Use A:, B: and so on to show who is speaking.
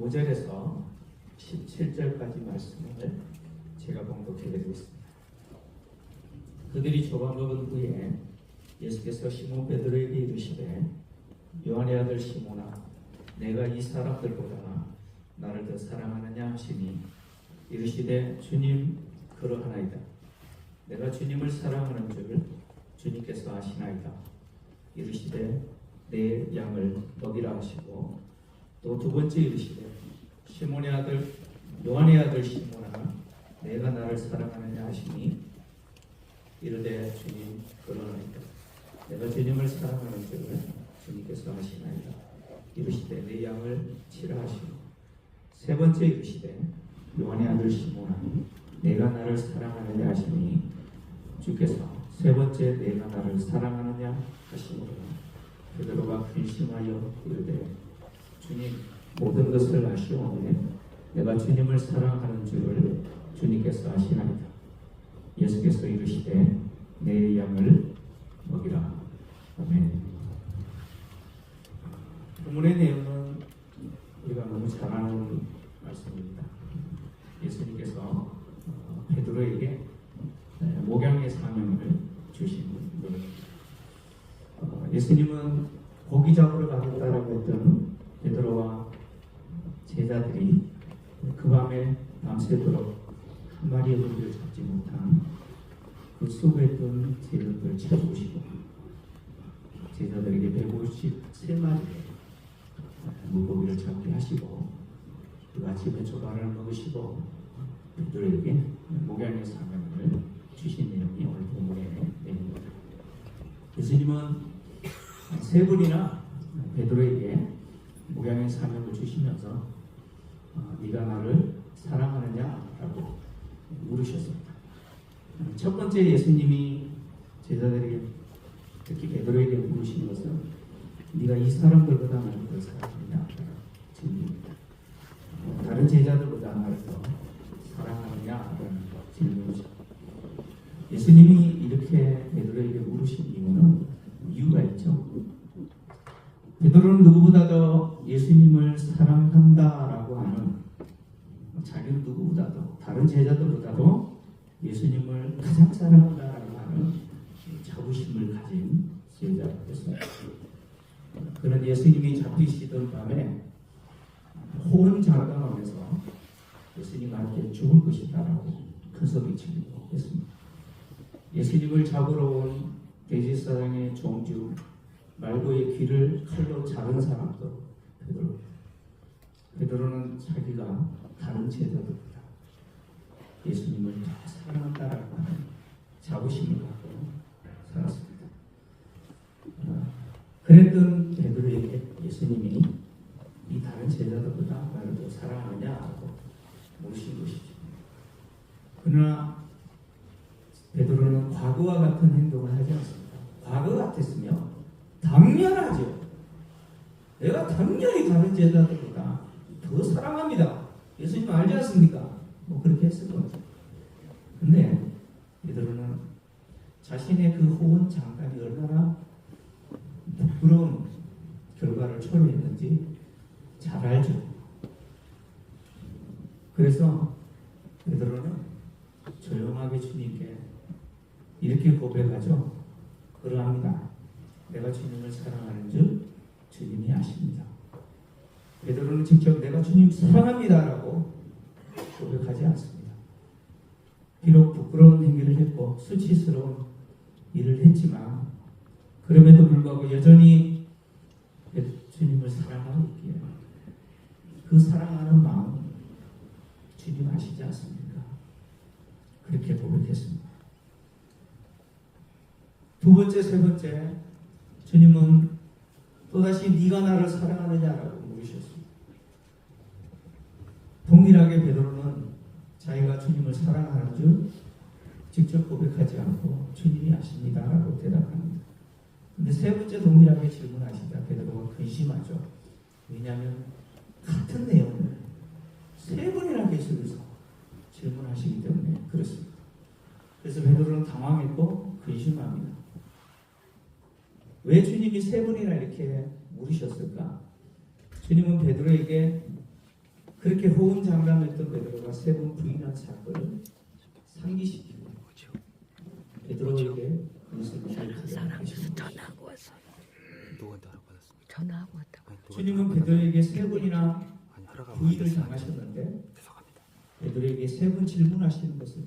A: 5절에서 17절까지 말씀을 제가 봉독해 드리겠습니다. 그들이 조각 먹은 후에 예수께서 시몬 베드로에게 이르시되 요한의 아들 시몬아 내가 이 사람들보다 나를 더 사랑하느냐 하시니 이르시되 주님 그러하나이다 내가 주님을 사랑하는 줄 주님께서 아시나이다 이르시되 내 양을 먹이라 하시고 또 두 번째 이르시되 시몬의 아들 요한의 아들 시몬아 내가 나를 사랑하느냐 하시니 이르되 주님 그러나이다. 내가 주님을 사랑하는 줄을 주님께서 아시나이다. 이르시되 내 양을 치라 하시고 세 번째 이르시되 요한의 아들 시몬아 내가 나를 사랑하느냐 하시니 주께서 세 번째 내가 나를 사랑하느냐 하시므로 베드로가 근심하여 이르되 주님 모든 것을 아시오니 내가 주님을 사랑하는 줄을 주님께서 아시나이다 예수께서 이르시되 내 양을 먹이라 아멘 본문의 내용은 우리가 너무 잘 아는 말씀입니다. 예수님께서 어, 베드로에게 네, 목양의 사명을 주신 분. 어, 예수님은 고기 잡으러 가겠다라고 했던 베드로와 제자들이 그 밤에 밤새도록 한 마리의 고기를 잡지 못한 그 수고했던 제자들을 채우시고 제자들에게 153마리의 물고기를 잡게 하시고 그 아침에 조발을 먹으시고 그들에게 목양의 사명을 주신 내용이 오늘 본문의 내용입니다. 예수님은 세 분이나 베드로에게 목양의 사명을 주시면서 어, 네가 나를 사랑하느냐라고 물으셨습니다. 첫 번째 예수님이 제자들에게 특히 베드로에게 물으신 것은 네가 이 사람들보다 나를 더 사랑하느냐 질문입니다. 어, 다른 제자들보다 나를 더 사랑하느냐라는 질문이죠. 예수님이 이렇게 베드로에게 물으신 이유는 이유가 있죠. 베드로는 누구보다도 예수님을 사랑한다라고 하는 자기는 누구보다도 다른 제자들보다도 예수님을 가장 사랑한다라고 하는 자부심을 가진 제자였습니다. 그런 예수님이 잡히시던 밤에 호언장담하면서 예수님 함께 죽을 것이다라고 큰 소리 치고 했습니다. 예수님을 잡으러 온 돼지사장의 종주 말고의 귀를 칼로 자른 사람도 베드로. 베드로는 자기가 다른 제자들보다 예수님을 더 사랑한다라고 하는 자부심을 갖고 살았습니다. 어, 그랬던 베드로에게 예수님이 이 다른 제자들보다 나를 더 사랑하느냐고 물으신 것이죠. 그러나 베드로는 과거와 같은 행동을 하지 않습니다. 과거 같았으면 당연하죠. 내가 당연히 다른 제자들보다 더 사랑합니다. 예수님 알지 않습니까? 거죠. 근데 베드로는 자신의 그 호언 장관이 얼마나 부끄러운 결과를 초래했는지 잘 알죠. 그래서 베드로는 조용하게 주님께 이렇게 고백하죠. 그러합니다. 내가 주님을 사랑하는 줄 주님이 아십니다. 베드로는 직접 내가 주님 사랑합니다라고 고백하지 않습니다. 비록 부끄러운 행위를 했고 수치스러운 일을 했지만 그럼에도 불구하고 여전히 주님을 사랑하고 있기에 그 사랑하는 마음 주님 아시지 않습니까? 그렇게 고백했습니다. 두 번째, 세 번째 주님은 또다시 네가 나를 사랑하느냐라고 물으셨습니다. 동일하게 베드로는 자기가 주님을 사랑하는 줄 직접 고백하지 않고 주님이 아십니다. 라고 대답합니다. 근데 세 번째 동일하게 질문하시자 베드로가 근심하죠. 왜냐하면 같은 내용을 세 번이나 계속해서 질문하시기 때문에 그렇습니다. 그래서 베드로는 당황했고 근심합니다. 왜 주님이 세 번이나 이렇게 물으셨을까? 주님은 베드로에게 그렇게 호언장담했던 베드로가 주님은 베드로에게 세 번이나 부인을 당하셨는데 베드로에게 세 번 질문하시는 것을